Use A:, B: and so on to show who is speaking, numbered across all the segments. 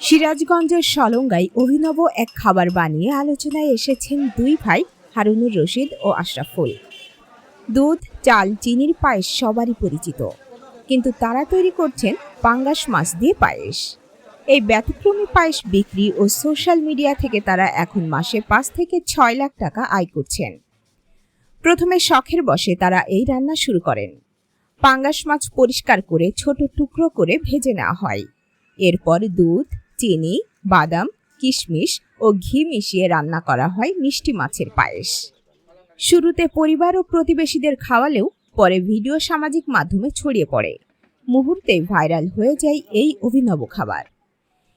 A: সিরাজগঞ্জের সলঙ্গায় অভিনব এক খাবার বানিয়ে আলোচনায় এসেছেন দুই ভাই, হারুনুর রশিদ ও আশরাফুল দুধ, চাল, চিনির পায়েস সবারই পরিচিত। কিন্তু তারা তৈরি করছেন পাঙ্গাস মাছ দিয়ে পায়েস। এই ব্যতিক্রমী পায়েস বিক্রি ও সোশ্যাল মিডিয়া থেকে তারা এখন মাসে পাঁচ থেকে ছয় লাখ টাকা আয় করছেন। প্রথমে শখের বসে তারা এই রান্না শুরু করেন। পাঙ্গাস মাছ পরিষ্কার করে ছোট টুকরো করে ভেজে নেওয়া হয়। এরপর দুধ, চিনি, বাদাম, কিশমিশ ও ঘি মিশিয়ে রান্না করা হয় মিষ্টি মাছের পায়েস। শুরুতে পরিবার ও প্রতিবেশীদের খাওয়ালেও পরে ভিডিও সামাজিক মাধ্যমে ছড়িয়ে পড়ে। মুহূর্তে ভাইরাল হয়ে যায় এই অভিনব খাবার।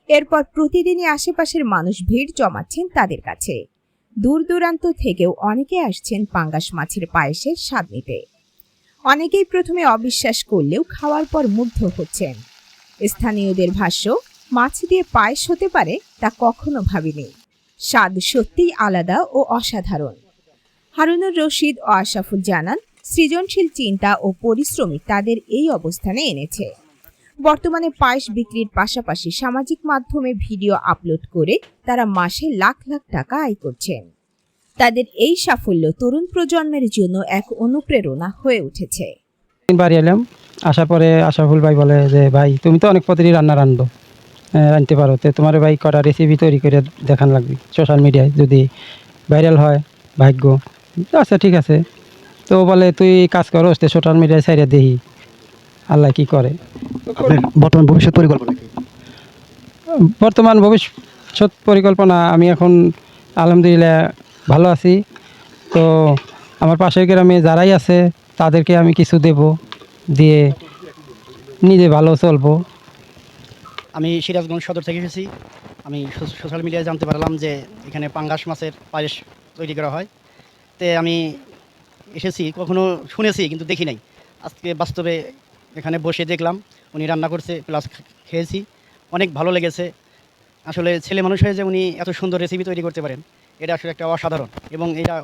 A: এরপর প্রতিদিনই আশেপাশের মানুষ ভিড় জমাচ্ছেন তাদের কাছে। দূর দূরান্ত থেকেও অনেকে আসছেন পাঙ্গাস মাছের পায়েসের স্বাদ নিতে। অনেকেই প্রথমে অবিশ্বাস করলেও খাওয়ার পর মুগ্ধ হচ্ছেন। স্থানীয়দের ভাষ্য, মাছ দিয়ে পায়েস হতে পারে তা কখনো ভাবিনি। স্বাদ সত্যিই আলাদা ও অসাধারণ। হারুনুর রশিদ ও আশাফুল জানান, সৃজনশীল চিন্তা ও পরিশ্রমী তাদের এই অবস্থানে এনেছে। বর্তমানে পায়েস বিক্রির পাশাপাশি সামাজিক মাধ্যমে ভিডিও আপলোড করে তারা মাসে লাখ লাখ টাকা আয় করছেন। তাদের এই সাফল্য তরুণ প্রজন্মের জন্য এক অনুপ্রেরণা হয়ে উঠেছে।
B: আসার পরে আশাফুল ভাই বলে যে ভাই তুমি তো অনেক পদ্ধতি রান্না রান্ধো রাঁধতে পারো। তো তোমার ভাই কটা রেসিপি তৈরি করে দেখান লাগবে সোশ্যাল মিডিয়ায় যদি ভাইরাল হয় ভাগ্য। আচ্ছা ঠিক আছে। তো বলে তুই কাজ করো তো সোশ্যাল মিডিয়ায় সাইডে দেখি আল্লাহ কি করে?
C: বর্তমান ভবিষ্যৎ পরিকল্পনা
B: বর্তমান ভবিষ্যৎ পরিকল্পনা আমি এখন আলহামদুলিল্লাহ ভালো আছি। তো আমার পাশের গ্রামে যারাই আছে তাদেরকে আমি কিছু দেব। দিয়ে নিজে ভালো চলবো।
C: আমি সিরাজগঞ্জ সদর থেকে এসেছি। আমি সোশ্যাল মিডিয়ায় জানতে পারলাম যে এখানে পাঙ্গাস মাছের পায়েস তৈরি করা হয়। তে আমি এসেছি, কখনো শুনেছি কিন্তু দেখি নাই। আজকে বাস্তবে এখানে বসে দেখলাম, উনি রান্না করছে, প্লাস খেয়েছি। অনেক ভালো লেগেছে। আসলে ছেলে মানুষ হয়ে যে উনি এত সুন্দর রেসিপি তৈরি করতে পারেন, এটা আসলে একটা অসাধারণ। এবং এটা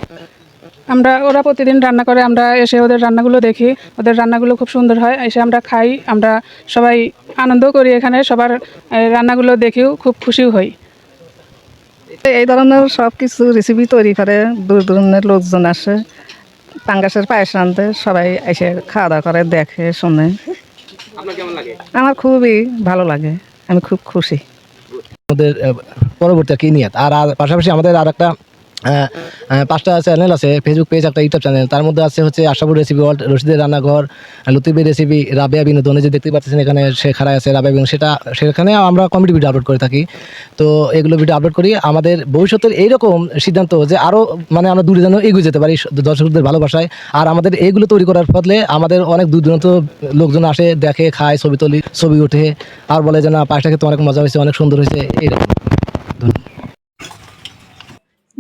D: আমরা ওরা প্রতিদিন রান্না করে আমরা এসে ওদের রান্নাগুলো দেখি। ওদের রান্নাগুলো খুব সুন্দর হয় এসে আমরা খাই আমরা সবাই আনন্দ করি এখানে সবার এই রান্নাগুলো দেখেও খুব খুশিও হই।
E: এই ধরনের সব কিছু রেসিপি তৈরি করে দূর দূরের লোকজন আসে পাঙ্গাসের পায়েস রাঁধতে সবাই এসে খাওয়া দাওয়া করে দেখে শুনে। আমার খুবই ভালো লাগে আমি খুব খুশি।
F: আমাদের পরবর্তী আর কি নিয়ত আর পাশাপাশি আমাদের আর একটা পাঁচটা চ্যানেল আছে ফেসবুক পেজ একটা ইউটিউব চ্যানেল তার মধ্যে আছে হচ্ছে আশাপুর রেসিপি ওয়ার্ল্ড রশিদের রান্নাঘর, লতিফের রেসিপি রাবেয়া বিনোদন যে দেখতে পাচ্ছেন এখানে, সে খাড়ায় আছে, রাবেয়া বিনোদন সেটা সেখানে আমরা কমেডি ভিডিও আপলোড করে থাকি। তো এগুলো ভিডিও আপলোড করি। আমাদের ভবিষ্যতের এইরকম সিদ্ধান্ত যে আরও মানে আমরা দূরে যেন এগিয়ে যেতে পারি দর্শকদের ভালোবাসায়। আর আমাদের এইগুলো তৈরি করার ফলে আমাদের অনেক দূর দূরান্ত লোকজন আসে, দেখে, খায়, ছবি তুলি, ছবি ওঠে। আর বলে যে, না, পায়েসটা খেতে অনেক মজা হয়েছে, অনেক সুন্দর হয়েছে। এইরকম।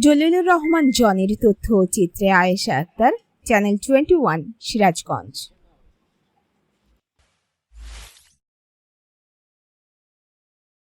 A: জলিলুর রহমান জনের তথ্য চিত্রে Ayesha Akter channel twenty one Sirajganj.